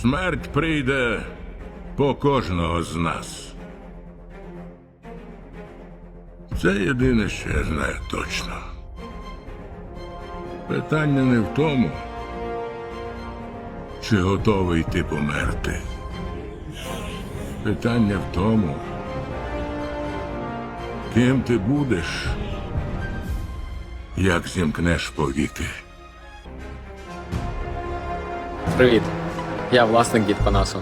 Смерть прийде по кожного з нас. Це єдине, що я знаю точно. Питання не в тому, чи готовий ти померти. Питання в тому, ким ти будеш, як зімкнеш повіки. Привіт. Я власник дід Панасу.